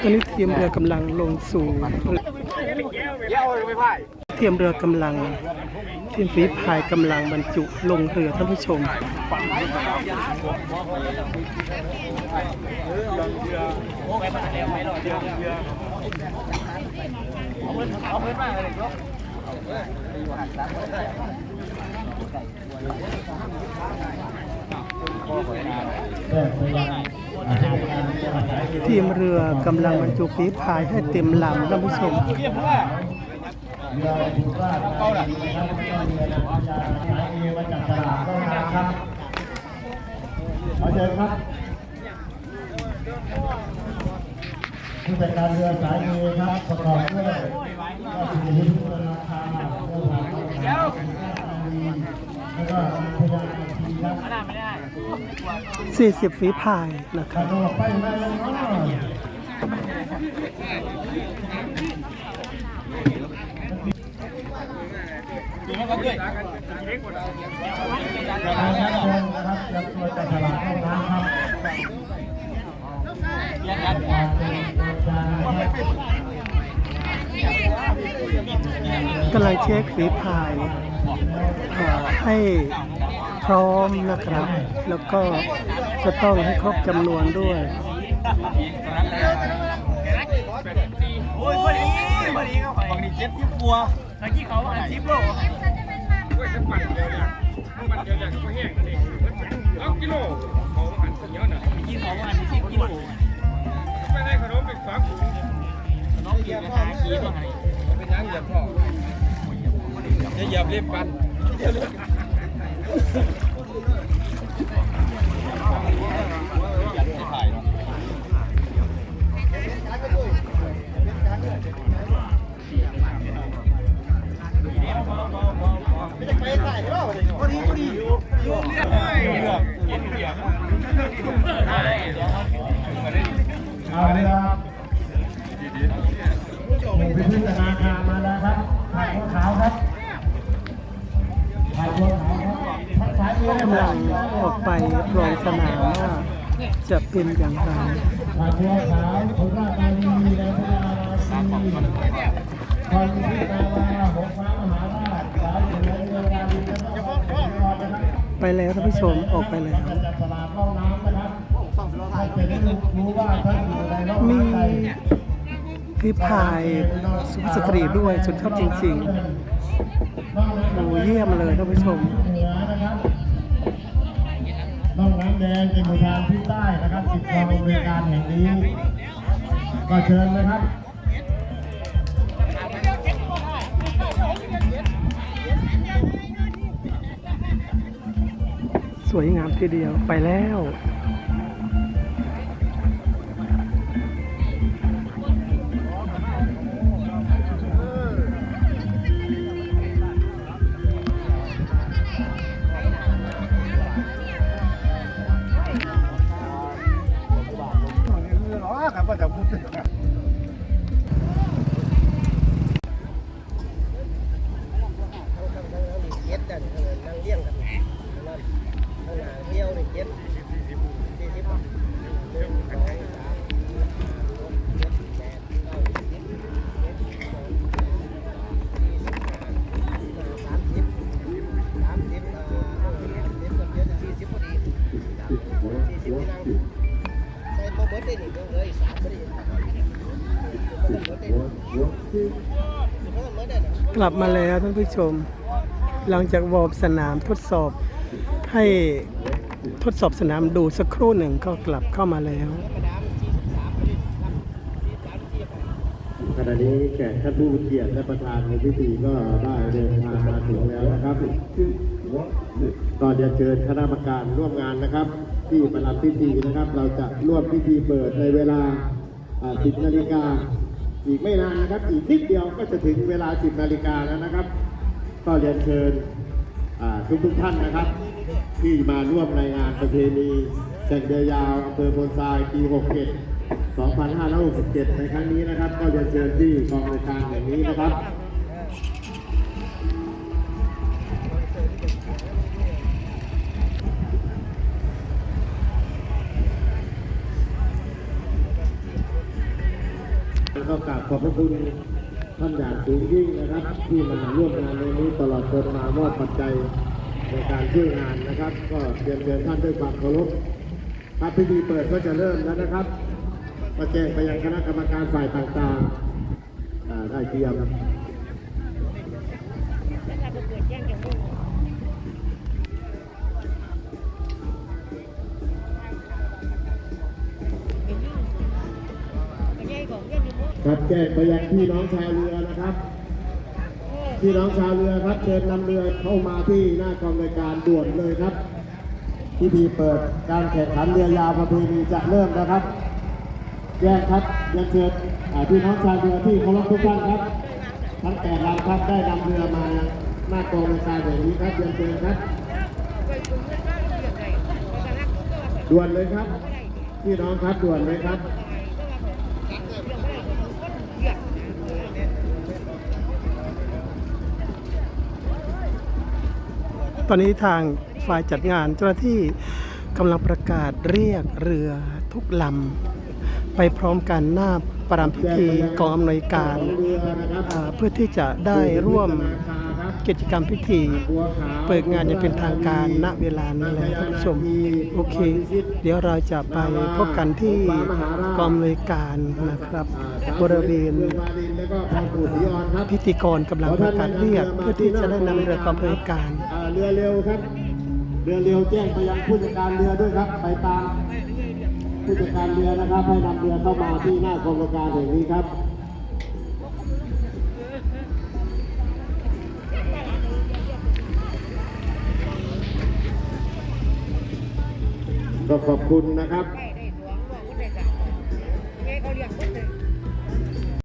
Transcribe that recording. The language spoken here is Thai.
ตอนนี้ทียมเรือกำลังลงสู่เทียมเรือกำลังทีมฝีพายกำลังบรรจุลงเรือท่านผู้ชม ทีมเรือกำลังบรรจุฝีพายให้เต็มลำท่านผู้ชมขอาเชิญครับผู้จัดการเรือสายเอครับประกอบด้วย สี่สิบฝีพายนะครับกำลังเช็คฝีพายให้ พร้อมนะครับ แล้วก็จะต้องให้ครบจำนวนด้วยโอ้ยพอดีพอดีเขาบางทีเจ็ดที่ปัวเมื่อกี้เขาหันทิปโลเว้ยจะปั่นเดียวเนี่ยปั่นเดียวเนี่ยก็แห้งกันเองเอากิโลเขาหันเสียน่ะเมื่อกี้เขาหันทิปกิโลไปได้ขนมไปฝากถุงน้องกินหาขี้ตัวไหนเป็นยังอย่าพ่อจะเหยียบเรียบปัน เอาเลยครับหนึ่งพิพิธนาคารมาแล้วครับถ่ายหัวขาวครับถ่ายหัวขาวครับทั กำลังออกไปรองสนามว่าจะเป็นอย่างไรไปแล้วท่านผู้ชมออกไปแล้วจะจับสลากล่องน้ำนะครับให้เป็นรู้ว่าท่านอยู่ในร่องมีน้ำใดฝีพายสุภาพสตรีด้วยสุดยอดจริงๆโอ้เยี่ยมเลยท่านผู้ชม น้องน้ำแดงเป็นหมู่บ้านที่ใต้นะครับติดคลองบริการแห่งนี้ ก็เชิญนะครับสวยงามทีเดียวไปแล้ว เจ็ดกันนั่งเลี้ยงกันนั่นข้างหน้าเที่ยวนี่เจ็ดสี่สิบหนึ่งสองสามสี่ห้าหกเจ็ดแปดเก้าสิบสิบเอ็ดสิบสองสิบสามสี่สิบห้าสามสิบสามสิบเอ่อสามสิบกับเจ็ดสี่สิบพอดีสี่สิบที่นั่ง กลับมาแล้วท่านผู้ชม หลังจากวอร์มสนามทดสอบให้ทดสอบสนามดูสักครู่หนึ่งก็กลับเข้ามาแล้วขณะนี้แขกท่านผู้เกียรติและประธานในพิธีก็ได้เดินทางมาถึงแล้วนะครับ ก็จะเชิญคณะกรรมการร่วมงานนะครับ ที่ประลับพิธีนะครับ เราจะร่วมพิธีเปิดในเวลา 10 นาฬิกา อีกไม่นานนะครับ อีกนิดเดียวก็จะถึงเวลา 10 นาฬิกาแล้วนะครับ ก็เรียนเชิญทุกทุกท่านนะครับ ที่มาร่วมในงานประเพณีแข่งเรือยาวอำเภอโพนทรายปี 67 2567 ในครั้งนี้นะครับ ก็เรียนเชิญที่กองการแห่งนี้นะครับ กราบขอบพระคุณท่านอย่างสูงยิ่งนะครับ ที่มาร่วมงานในนี้ตลอดจนมามอบปัจจัยในการช่วยงานนะครับ ก็เรียนเรียนท่านด้วยความเคารพครับพิธีเปิดก็จะเริ่มแล้วนะครับก็แจ้งไปยังคณะกรรมการฝ่ายต่างๆได้เตรียม ครับแจ้งไปยังพี่น้องชาวเรือนะครับพี่น้องชาวเรือครับเชิญนำเรือเข้ามาที่หน้ากองรายการด่วนเลยครับพิธีเปิดการแข่งขันเรือยาวประเพณีจะเริ่มนะครับแจ้งครับเรียนเชิญอ่าพี่น้องชาวเรือที่เคารพทุกท่านครับ ทั้งแปดลำครับได้นำเรือมาหน้ากองรายการอย่างนี้ครับเรียนเชิญครับด่วนเลยครับพี่น้องครับด่วนเลยครับ ตอนนี้ทางฝ่ายจัดงานเจ้าหน้าที่กำลังประกาศเรียกเรือทุกลำไปพร้อมกันหน้าประรำพิธีกองอำนวยการเพื่อที่จะได้ร่วม กิจกรรมพิธี เปิดงานอย่างเป็นทางการณเวลานี้แล้วท่านผู้ชมโอเค เดี๋ยวเราจะไปพบกันที่กองอำนวยการนะครับ บริเวณพิธีกรกำลังประกาศเรียกเพื่อที่จะได้นำเรือกองอำนวยการเรือเร็วครับเรือเร็วแจ้งไปยังผู้จัดการเรือด้วยครับ ไปตามผู้จัดการเรือนะครับให้นำเรือเข้ามาที่หน้ากองการแห่งนี้ครับ ขอบคุณนะครับ